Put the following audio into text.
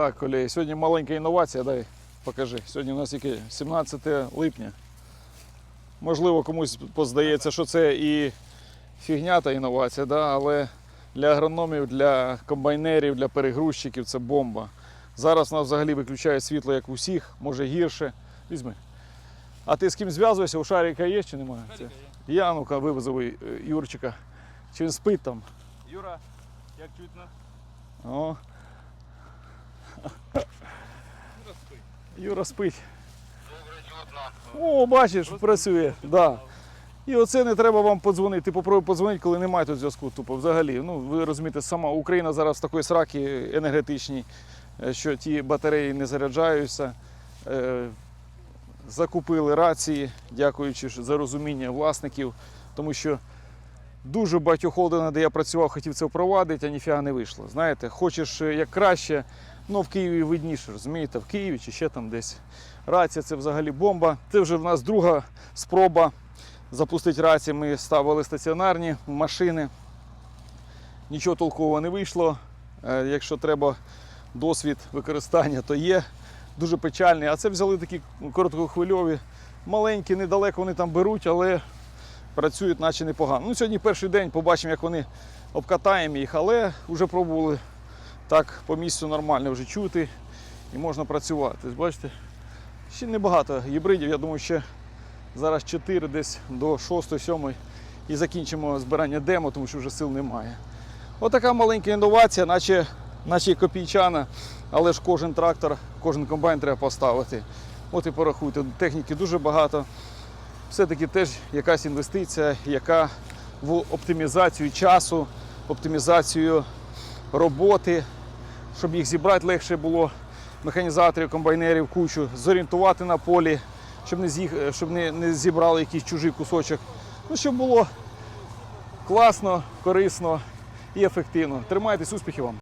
Так, колеги, сьогодні маленька інновація, дай покажи. Сьогодні у нас яке? 17 липня. Можливо, комусь поздається, що це і фігня та інновація, да? але для агрономів, для комбайнерів, для перегрузчиків це бомба. Зараз нас взагалі виключає світло, як у всіх, може гірше. Візьми. А ти з ким зв'язуєшся? У Шаріка є чи немає? Це- Я, ну-ка, вивезу е, Юрчика. Чи він спить там? Юра, як чутно? О. Юра спить. О, бачиш, працює. Да. І оце не треба вам подзвонити. Ти попробуй подзвонити, коли немає тут зв'язку тупо взагалі. Ну, ви розумієте, сама Україна зараз в такої сраки енергетичній, е, що ті батареї не заряджаються. Е, Закупили рації, дякуючи за розуміння власників, тому що дуже багатьох холдингах, де я працював, хотів це впровадити, а ніфіга не вийшло. Знаєте, хочеш е, як краще, ну в Києві видніше, розумієте, в Києві чи ще там десь. Рація це взагалі бомба. Це вже в нас друга спроба запустити рації. Ми ставили стаціонарні машини. Нічого толкового не вийшло. Е, Якщо треба досвід використання, то є. Дуже печальний. А це взяли такі короткохвильові, маленькі, недалеко вони там беруть, але працюють наче непогано. Ну, сьогодні перший день побачимо, як вони обкатаємо їх, але вже пробували так по місцю нормально вже чути і можна працювати. Бачите, ще небагато гібридів. Я думаю, ще зараз 4 десь до 6-7 і закінчимо збирання демо, тому що вже сил немає. Отака маленька інновація, наче, наче копійчана, але ж кожен трактор, кожен комбайн треба поставити. От і порахуйте, техніки дуже багато все-таки теж якась інвестиція, яка в оптимізацію часу, оптимізацію роботи, щоб їх зібрати легше було, механізаторів, комбайнерів, кучу, зорієнтувати на полі, щоб не, з'їх, щоб не, не зібрали якийсь чужий кусочок. Ну, щоб було класно, корисно і ефективно. Тримайтесь, успіхів вам!